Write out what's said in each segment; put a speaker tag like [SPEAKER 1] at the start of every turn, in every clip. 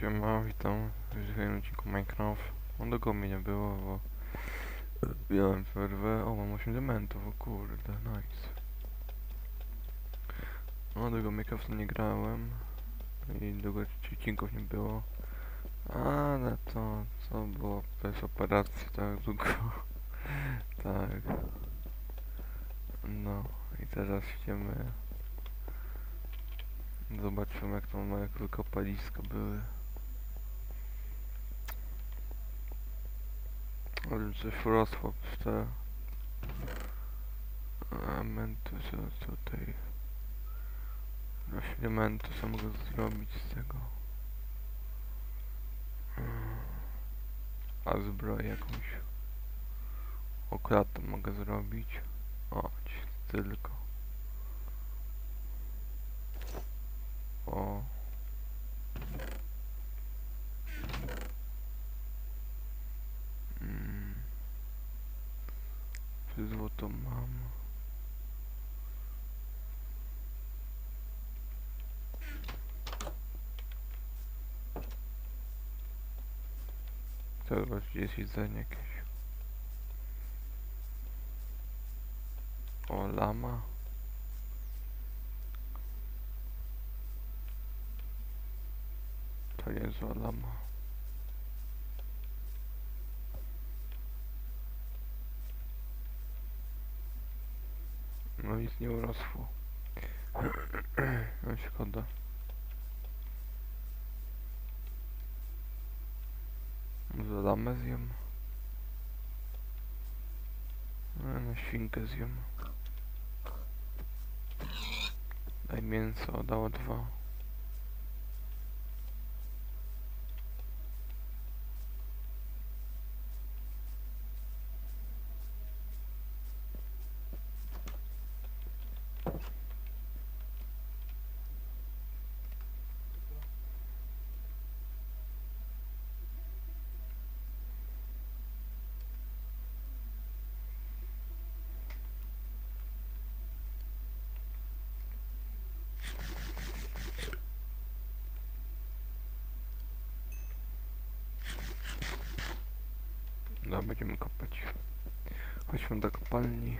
[SPEAKER 1] Siema, witam w kolejnym odcinku Minecraft. No długo mnie nie było, bo miałem przerwę. O, mam 8 diamentów, o kurde, nice. No długo Minecraft nie grałem i długo odcinków nie było. Ale to, co było bez operacji tak długo. tak. No i teraz idziemy Zobaczymy jak tam moje wykopaliska były. Ale coś w te elementy, co tutaj elementy co mogę zrobić z tego. A zbroję jakąś okratę mogę zrobić. O, tylko. Złoto mam? Zobacz, gdzie jest jedzenie jakieś. O, lama. To niezła lama. No nic nie urosło. No szkoda. Lamę zjem? No, na świnkę zjem. Daj mięso, dało dwa. No, będziemy kopać. Chodźmy do kopalni.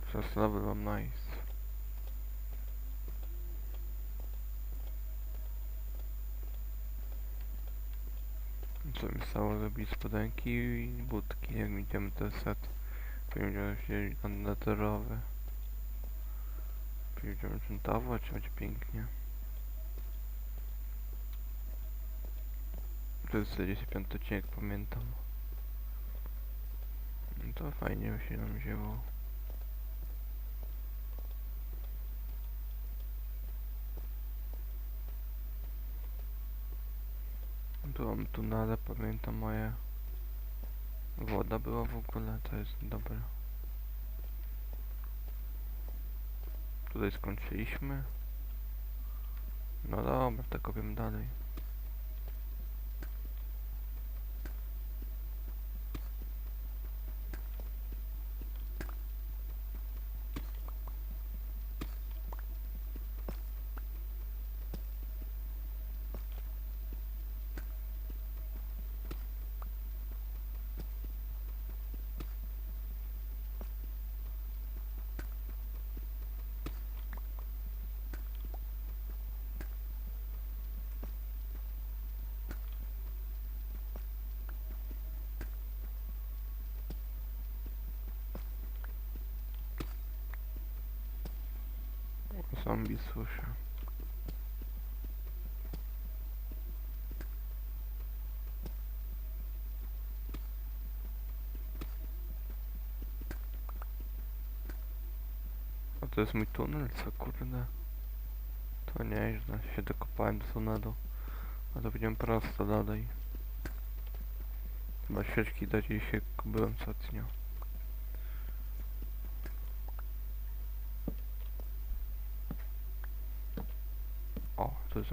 [SPEAKER 1] Przez lawy mam nice. Co mi stało zrobić spodenki i budki, jak widzimy ten set. Powiedziałem się andaterowy. Powiedziałem czyntować, choć pięknie. To jest 45 odcinek, pamiętam. No to fajnie się nam wzięło. Byłam tunele, pamiętam moje. Woda była w ogóle, to jest dobre. Tutaj skończyliśmy. No dobra, to kopiemy dalej. Zombie słyszę. A to jest mój tunel, co kurde? To nieźle, się dokopałem do tunelu. A to będziemy prosto dalej. Chyba świeczki dać i się byłem co dnia.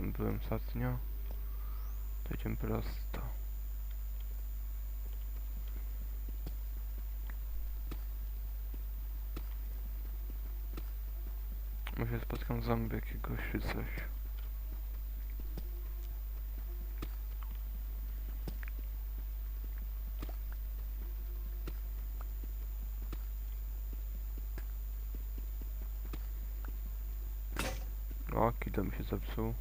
[SPEAKER 1] Już byłem ostatnio. To idziemy prosto. Może spotkam zombie jakiegoś czy coś. O, kida mi się zepsuł.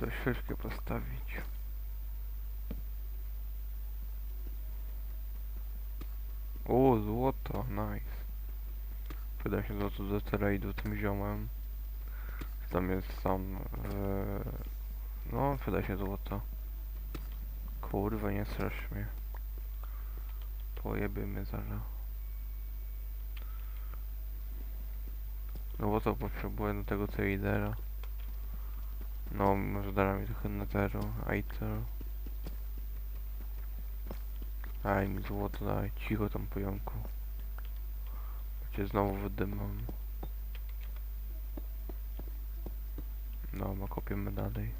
[SPEAKER 1] Może świeczkę postawić. O, złoto, nice. Wyda się złoto do tradu tym ziomem. Tam jest sam... E, no, wyda się złoto. Kurwa, nie strasz mnie. Pojeby mnie zaraz. No to potrzebuję do tego tradera. No, może da mi trochę netheru, aether. Daj mi złoto, daj. Cicho tam pojąku. Cię znowu wydymam. No, ma kopiemy dalej.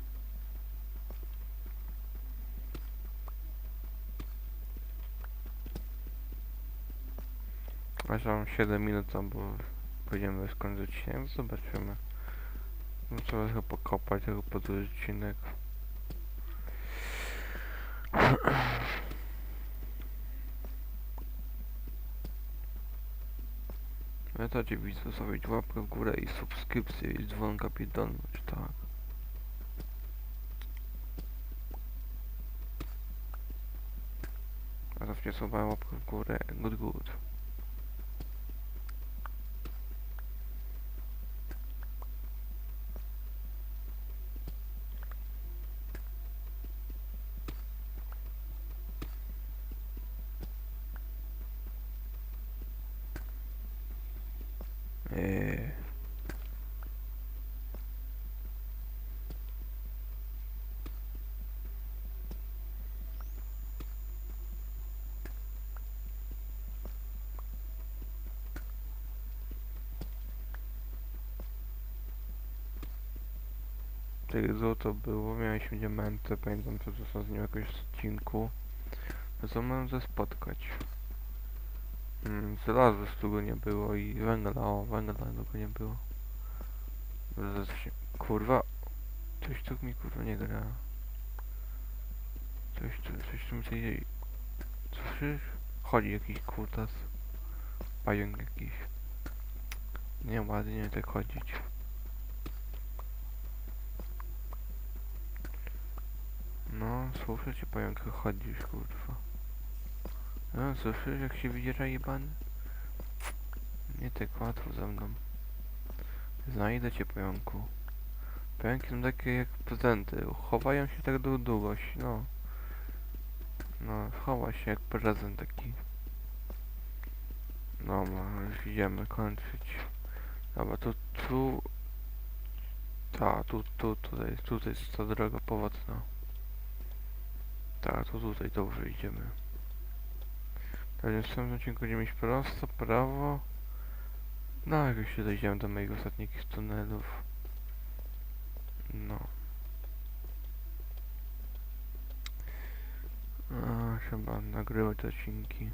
[SPEAKER 1] Aż mam 7 minut bo będziemy skończyć, nie? Zobaczymy. No trzeba chyba pokopać tego pod odcinek. Pamiętajcie widz, zostawić łapkę w górę i subskrypcję i dzwonka pierdolność, tak. A zawsze sobie łapkę w górę, good good. Tego złoto było, mieliśmy diamenty, pamiętam co to z nim jakoś w odcinku. To co mam ze spotkać? Mm, z tego nie było i węgla, o węgla tego nie było. Się, kurwa, coś tu mi kurwa nie gra. Coś tu, coś tu mi tej, słyszysz? Chodzi jakiś kurtas. Pająk jakiś. Nie ładnie tak chodzić. Słyszę cię pająk chodzisz kurwa. No, słyszysz jak się wydziera jebany? Nie tak łatwo ze mną. Znajdę cię, pająku. Pająki są takie jak prezenty. Chowają się tak do długość, no. No, chowa się jak prezent taki. No, no, już idziemy kończyć. Dobra, tu, tu... Ta, tu, tu, tutaj, tutaj jest ta droga powrotna. Tak, to tutaj dobrze idziemy. Tak, w następnym odcinku będziemy iść prosto, prawo. No, jak już się dojdziemy do moich ostatnich tunelów. No. A, trzeba nagrywać te odcinki.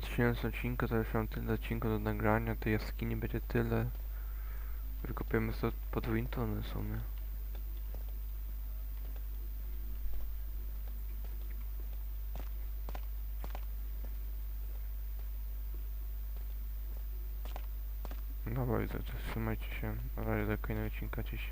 [SPEAKER 1] 30 odcinka to już mam tyle odcinków do nagrania, tej jaskini będzie tyle. Tylko Kopiemy to pod Wintony w sumie. Trzymajcie się. Na razie do kolejnego odcinka, cześć.